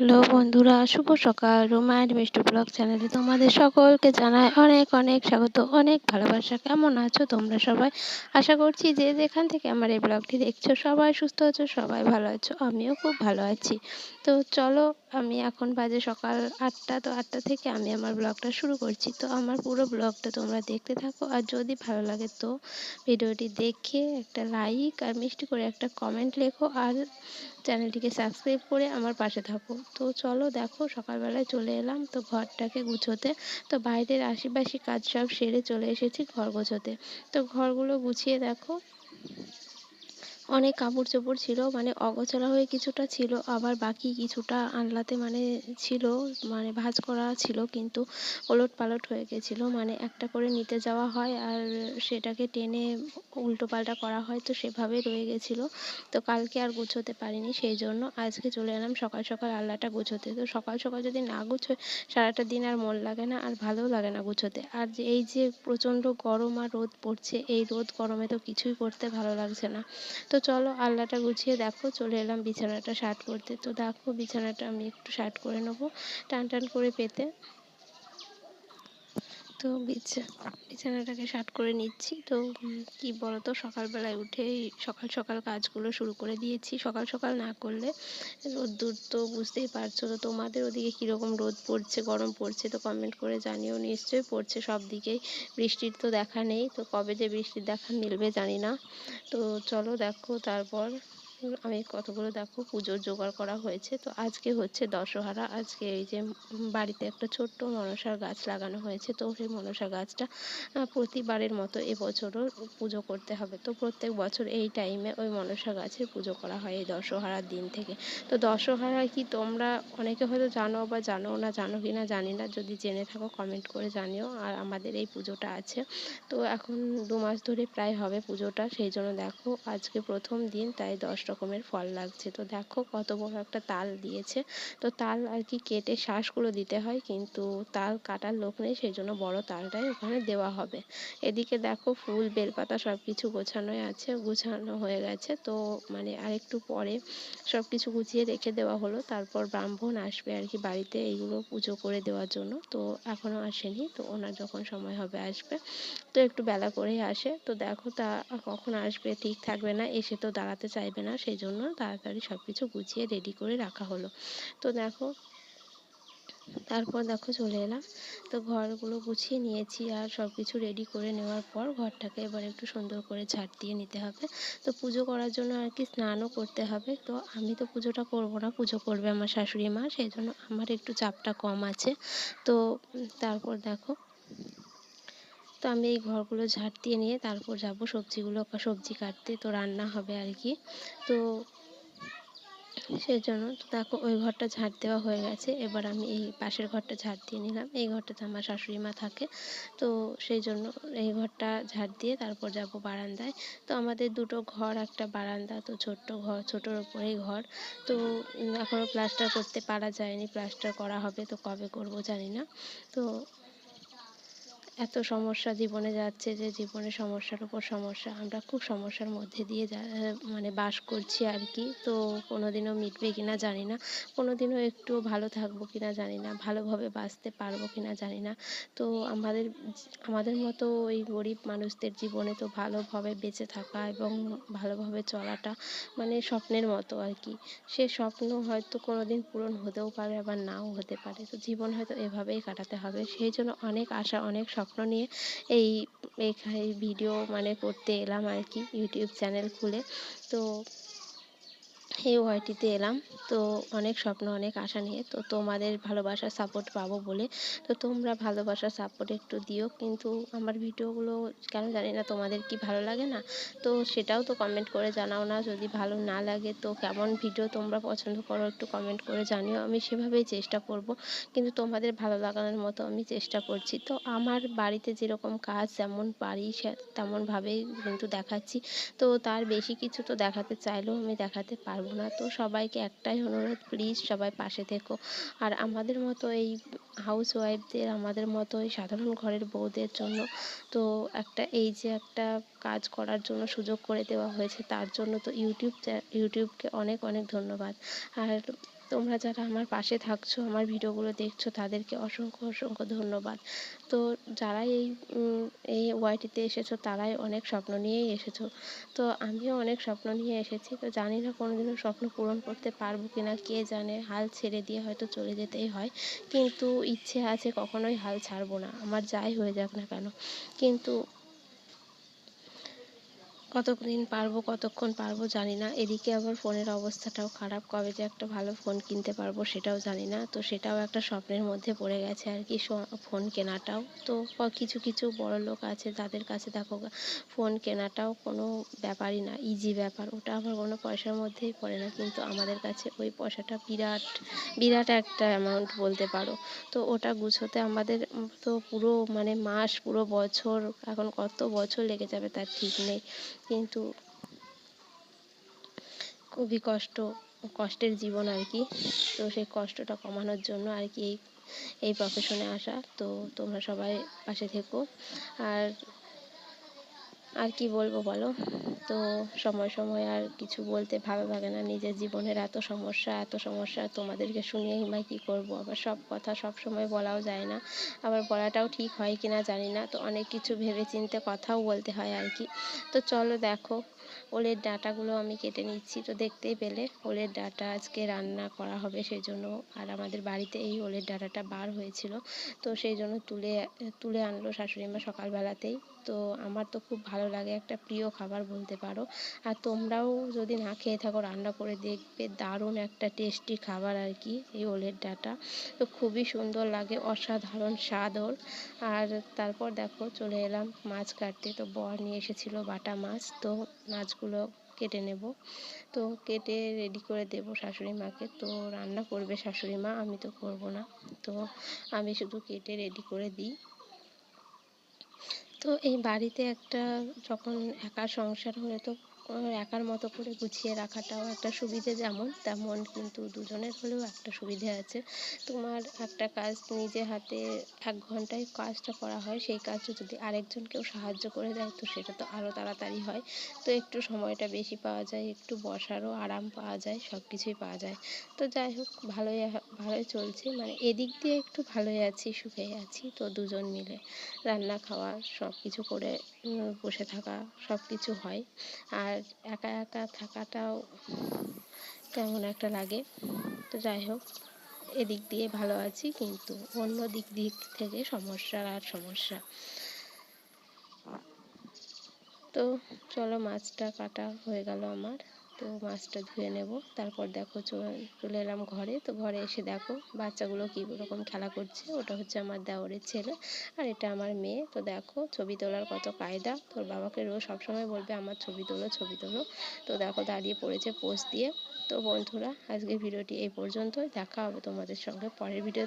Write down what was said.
Hello বন্ধুরা, শুভ সকাল। রোমায়ণ মিষ্টি ব্লগ চ্যানেলে তোমাদের সকলকে জানাই অনেক অনেক স্বাগত, অনেক ভালোবাসা। কেমন আছো তোমরা সবাই? আশা করছি যে যেখান থেকে আমার এই ব্লগটি দেখছ সবাই সুস্থ আছো, সবাই ভালো আছো, আমিও খুব ভালো আছি। তো চলো, আমি এখন বাজে সকাল আটটা, তো আটটা থেকে আমি আমার ব্লগটা শুরু করছি। তো আমার পুরো ব্লগটা তোমরা দেখতে থাকো, আর যদি ভালো লাগে তো ভিডিওটি দেখে একটা লাইক আর মিষ্টি করে একটা কমেন্ট লেখো, আর চ্যানেলটিকে সাবস্ক্রাইব করে আমার পাশে থাকো। তো চলো দেখো, সকালবেলায় চলে এলাম, তো ঘরটাকে গুছোতে। তো বাইরের আশেপাশে কাজ সব সেরে চলে এসেছি ঘর গুছোতে। তো ঘরগুলো গুছিয়ে দেখো। অনেক কাপড় চোপড় ছিল মানে অগোছালো হয়ে কিছুটা ছিল, আবার বাকি কিছুটা আনলাতে মানে ছিল মানে ভাঁজ করা ছিল, কিন্তু ওলট পালট হয়ে গেছিল মানে একটা করে নিতে যাওয়া হয় আর সেটাকে টেনে উল্টো পাল্টা করা হয়, তো সেভাবে রয়ে গেছিল, তো কালকে আর গুছোতে পারিনি, সেই জন্য আজকে চলে এলাম সকাল সকাল আলনাটা গুছোতে, তো সকাল সকাল যদি না গুছোয়, সারাটা দিন আর মন লাগে না, আর ভালোও লাগে না গুছোতে, আর এই যে প্রচণ্ড গরম আর রোদ পড়ছে, এই রোদ গরমে তো কিছুই করতে ভালো লাগছে না, তো চলো আলনাটা গুছিয়ে দেখো, চলে এলাম বিছানাটা শার্ট করতে তো দেখো বিছানাটা আমি একটু শার্ট করে নেব, টান টান করে পেতে। তো বিছানাটাকে শার্ট করে নিচ্ছি। তো কি বলতো, সকালবেলায় উঠেই সকাল সকাল কাজগুলো শুরু করে দিয়েছি। সকাল সকাল না করলে রোদ্দুর তো বুঝতেই পারছ। তো তোমাদের ওদিকে কীরকম রোদ পড়ছে, গরম পড়ছে, তো কমেন্ট করে জানিও। নিশ্চয়ই পড়ছে সব দিকেই বৃষ্টির তো দেখা নেই। তো কবে যে বৃষ্টির দেখা মিলবে জানি না। তো চলো দেখো তারপর। আমি কতগুলো দেখো পুজোর জোগাড় করা হয়েছে। তো আজকে হচ্ছে দশহারা। আজকে এই যে বাড়িতে একটা ছোট্ট মনসার গাছ লাগানো হয়েছে। তো সেই মনসা গাছটা প্রতিবারের মতো এবছরও পুজো করতে হবে। তো প্রত্যেক বছর এই টাইমে ওই মনসা গাছের পুজো করা হয় এই দশহারার দিন থেকে। তো দশহারা কি তোমরা, অনেকে হয়তো জানো বা জানো না, জানো কি না জানি না। যদি জেনে থাকো কমেন্ট করে জানিও। আর আমাদের এই পুজোটা আছে। তো এখন দু মাস ধরে প্রায় হবে পুজোটা। সেই জন্য দেখো, আজকে প্রথম দিন, তাই দশ রকমের ফল লাগছে। তো দেখো কত বড় একটা তাল দিয়েছে। তো তাল আর কি কেটে শ্বাসগুলো দিতে হয়, কিন্তু তাল কাটার লোক নেই সেই জন্য বড় তালটাই ওখানে দেওয়া হবে। এদিকে দেখো ফুল, বেলপাতা সব কিছু গোছানোই আছে, গুছানো হয়ে গেছে। তো মানে আরেকটু পরে সব কিছু গুছিয়ে রেখে দেওয়া হলো। তারপর ব্রাহ্মণ আসবে আর কি বাড়িতে এইগুলো পুজো করে দেওয়ার জন্য। তো এখনও আসেনি, তো ওনার যখন সময় হবে আসবে। তো একটু বেলা করেই আসে। তো দেখো তা কখন আসবে, ঠিক থাকবে না, এসে তো দাঁড়াতে চাইবে না। সেই জন্য তাড়াতাড়ি সব কিছু গুছিয়ে রেডি করে রাখা হলো। তো দেখো, তারপর দেখো চলে এলাম। তো ঘরগুলো গুছিয়ে নিয়েছি আর সব কিছু রেডি করে নেওয়ার পর ঘরটাকে এবার একটু সুন্দর করে ঝাড় দিয়ে নিতে হবে। তো পুজো করার জন্য আর কি স্নানও করতে হবে। তো আমি তো পুজোটা করব না, পুজো করবে আমার শাশুড়ি মা সেই জন্য আমার একটু চাপটা কম আছে। তো তারপর দেখো তো আমি এই ঘরগুলো ঝাড় দিয়ে নিয়ে তারপর যাব সবজিগুলো সবজি কাটতে, তো রান্না হবে আর কি। তো সেই জন্য দেখো, ওই ঘরটা ঝাড় দেওয়া হয়ে গেছে। এবার আমি এই পাশের ঘরটা ঝাড় দিয়ে নিলাম। এই ঘরটাতে আমার শাশুড়ি মা থাকে। তো সেই জন্য এই ঘরটা ঝাড় দিয়ে তারপর যাব বারান্দায়। তো আমাদের দুটো ঘর, একটা বারান্দা, তো ছোট্ট ঘর, ছোটোর ওপরেই ঘর। তো এখনও প্লাস্টার করতে পারা যায়নি। প্লাস্টার করা হবে তো কবে করব জানি না। তো এত সমস্যা জীবনে যাচ্ছে যে জীবনে সমস্যার উপর সমস্যা। আমরা খুব সমস্যার মধ্যে দিয়ে মানে বাস করছি আর কি। তো কোনো দিনও মিটবে কি না জানি না। কোনো দিনও একটু ভালো থাকব কি না জানি না। ভালোভাবে বাঁচতে পারব কি না জানি না। তো আমাদের আমাদের মতো ওই গরিব মানুষদের জীবনে তো ভালোভাবে বেঁচে থাকা এবং ভালোভাবে চলাটা মানে স্বপ্নের মতো আর কি। সে স্বপ্ন হয়তো কোনো দিন পূরণ হতেও পারে, আবার নাও হতে পারে। তো জীবন হয়তো এভাবেই কাটাতে হবে। সেই জন্য অনেক আশা, অনেক স্বপ্ন স্বপ্ন নিয়ে এই এখানে ভিডিও মানে করতে এলাম আর কি ইউটিউব চ্যানেল খুলে। তো এই ওয়াইটিতে এলাম। তো অনেক স্বপ্ন, অনেক আশা নিয়ে তো তোমাদের ভালোবাসার সাপোর্ট পাবো বলে। তো তোমরা ভালোবাসার সাপোর্ট একটু দিও। কিন্তু আমার ভিডিওগুলো কেন জানি না তোমাদের কি ভালো লাগে না? তো সেটাও তো কমেন্ট করে জানাও না। যদি ভালো না লাগে তো কেমন ভিডিও তোমরা পছন্দ করো একটু কমেন্ট করে জানিও। আমি সেভাবেই চেষ্টা করব। কিন্তু তোমাদের ভালো লাগানোর মতো আমি চেষ্টা করছি। তো আমার বাড়িতে যেরকম কাজ যেমন পারি তেমনভাবেই কিন্তু দেখাচ্ছি। তো তার বেশি কিছু তো দেখাতে চাইলেও আমি দেখাতে পারব পারব না তো সবাইকে একটাই অনুরোধ প্লিজ সবাই পাশে থেকো। আর আমাদের মতো এই হাউস ওয়াইফদের আমাদের মতো এই সাধারণ ঘরের বউদের জন্য তো একটা, এই যে একটা কাজ করার জন্য সুযোগ করে দেওয়া হয়েছে, তার জন্য তো ইউটিউব ইউটিউবকে অনেক অনেক ধন্যবাদ। আর তোমরা যারা আমার পাশে থাকছো, আমার ভিডিওগুলো দেখছ, তাদেরকে অসংখ্য অসংখ্য ধন্যবাদ। তো যারাই এই এই ওয়াইটিতে এসেছ, তারাই অনেক স্বপ্ন নিয়েই এসেছ। তো আমিও অনেক স্বপ্ন নিয়ে এসেছি। তো জানি না কোনোদিনও স্বপ্ন পূরণ করতে পারব কি না কে জানে? হাল ছেড়ে দিয়ে হয়তো চলে যেতেই হয়। কিন্তু ইচ্ছে আছে কখনোই হাল ছাড়বো না। আমার যাই হয়ে যাক না কেন। কিন্তু কতদিন পারব, কতক্ষণ পারব জানি না। এদিকে আবার ফোনের অবস্থাটাও খারাপ। কবে যে একটা ভালো ফোন কিনতে পারব সেটাও জানি না। তো সেটাও একটা স্বপ্নের মধ্যে পড়ে গেছে আর কি ফোন কেনাটাও। তো কিছু কিছু বড় লোক আছে, তাদের কাছে দেখো ফোন কেনাটাও কোনো ব্যাপারই না ইজি ব্যাপার। ওটা আবার কোনো পয়সার মধ্যেই পড়ে না। কিন্তু আমাদের কাছে ওই পয়সাটা বিরাট বিরাট একটা অ্যামাউন্ট বলতে পারো। তো ওটা গুছোতে আমাদের তো পুরো মানে মাস, পুরো বছর, এখন কত বছর লেগে যাবে তার ঠিক নেই। কিন্তু খুবই কষ্ট, কষ্টের জীবন আর কি। তো সেই কষ্টটা কমানোর জন্য আর কি এই প্রফেশনে আসা। তো তোমরা সবাই পাশে থেকো। আর আর কি বলব বলো? তো সময় সময় আর কিছু বলতে ভালো লাগে না। নিজের জীবনের এত সমস্যা এত সমস্যা, তোমাদেরকে শুনিয়ে বা কী করব? আবার সব কথা সব সময় বলাও যায় না। আবার বলাটাও ঠিক হয় কি না জানি না। তো অনেক কিছু ভেবে চিনতে কথাও বলতে হয় আর কি। তো চলো দেখো ওলের ডাঁটাগুলো আমি কেটে নিচ্ছি, তো দেখতেই পেলে ওলের ডাঁটা আজকে রান্না করা হবে সেই জন্য আর আমাদের বাড়িতে এই ওলের ডাঁটাটা বার হয়েছিল, তো সেই জন্য তুলে তুলে আনলো শাশুড়ি মা সকালবেলাতেই। তো আমার তো খুব ভালো লাগে, একটা প্রিয় খাবার বলতে পারো। আর তোমরাও যদি না খেয়ে থাকো, রান্না করে দেখবে দারুণ একটা টেস্টি খাবার আর কি এই ওলের ডাঁটা। তো খুবই সুন্দর লাগে, অসাধারণ স্বাদ ওর। আর তারপর দেখো চলে এলাম মাছ কাটতে, তো বর নিয়ে এসেছিল বাটা মাছ, তো মাছগুলো কেটে নেব। তো কেটে রেডি করে দেব শাশুড়ি মাকে। তো রান্না করবে শাশুড়ি মা, আমি তো করব না। তো আমি শুধু কেটে রেডি করে দিই। তো এই বাড়িতে একটা যখন একা সংসার হলে তো একার মতো করে গুছিয়ে রাখাটাও একটা সুবিধে যেমন, তেমন কিন্তু দুজনের হলেও একটা সুবিধে আছে। তোমার একটা কাজ নিজে হাতে এক ঘন্টায় কাজটা করা হয়, সেই কাজটা যদি আরেকজন কেউ সাহায্য করে দেয়, তো সেটা তো আরও তাড়াতাড়ি হয়। তো একটু সময়টা বেশি পাওয়া যায়, একটু বসারও আরাম পাওয়া যায় সব কিছুই পাওয়া যায়। তো যাই হোক, ভালোই ভালোই চলছে। মানে এদিক দিয়ে একটু ভালোই আছি, সুখেই আছি, তো দুজন মিলে রান্না খাওয়া সব কিছু করে বসে থাকা সব কিছু হয়। আর একা একা থাকাটাও কেমন একটা লাগে। তো যাই হোক, এদিক দিয়ে ভালো আছি, কিন্তু অন্য দিক দিক থেকে সমস্যা আর সমস্যা। তো চলো, মাছটা কাটা হয়ে গেল আমার। তো মাছটা ধুয়ে নেব। তারপর দেখো চলে এলাম ঘরে। তো ঘরে এসে দেখো বাচ্চাগুলো কী রকম খেলা করছে। ওটা হচ্ছে আমার দেওরের ছেলে আর এটা আমার মেয়ে। তো দেখো ছবি তোলার কত কায়দা। তোর বাবাকে রোজ সবসময় বলবে, আমার ছবি তোলো ছবি তোলো। তো দেখো দাঁড়িয়ে পড়েছে পোজ দিয়ে। তো বন্ধুরা, আজকের ভিডিওটি এই পর্যন্তই। দেখা হবে তোমাদের সঙ্গে পরের ভিডিও